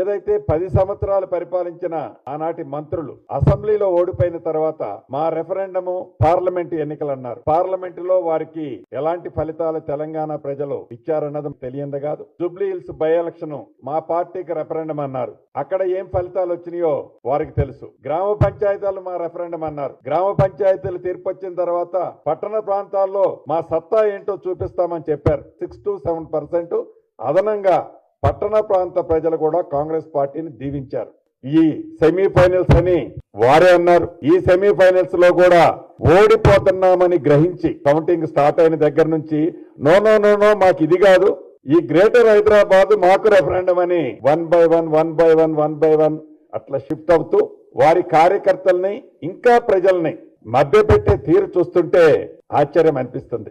ఏదైతే పది సంవత్సరాలు పరిపాలించిన ఆనాటి మంత్రులు అసెంబ్లీలో ఓడిపోయిన తర్వాత మా రెఫరెండము పార్లమెంట్ ఎన్నికలు అన్నారు పార్లమెంట్లో వారికి ఎలాంటి ఫలితాలు తెలంగాణ ప్రజలు ఇచ్చారన్నది తెలియంది కాదు. జూబ్లీ హిల్స్ బై ఎలక్షన్ మా పార్టీకి రెఫరెండం అన్నారు. అక్కడ ఏం ఫలితాలు వచ్చినాయో వారికి తెలుసు. గ్రామ పంచాయతీలు మా రెఫరెండం అన్నారు. గ్రామ పంచాయతీలు తీర్పు వచ్చిన తర్వాత పట్టణ ప్రాంతాల్లో మా సత్తా ఏంటో చూపిస్తామని చెప్పారు. సిక్స్ టు సెవెన్ పర్సెంట్ అదనంగా పట్టణ ప్రాంత ప్రజలు కూడా కాంగ్రెస్ పార్టీని దీవించారు. ఈ సెమీఫైనల్స్ అని వారే అన్నారు. ఈ సెమీఫైనల్స్లో కూడా ఓడిపోతున్నామని గ్రహించి కౌంటింగ్ స్టార్ట్ అయిన దగ్గర నుంచి నో నో నో నో మాకు ఇది కాదు. ఈ గ్రేటర్ హైదరాబాద్ మాకు రెఫరెండం అని one by one one by one one by one అట్లా షిఫ్ట్ అవుతూ వారి కార్యకర్తల్ని ఇంకా ప్రజల్ని మభ్యపెట్టే తీరు చూస్తుంటే ఆశ్చర్యం అనిపిస్తుంది.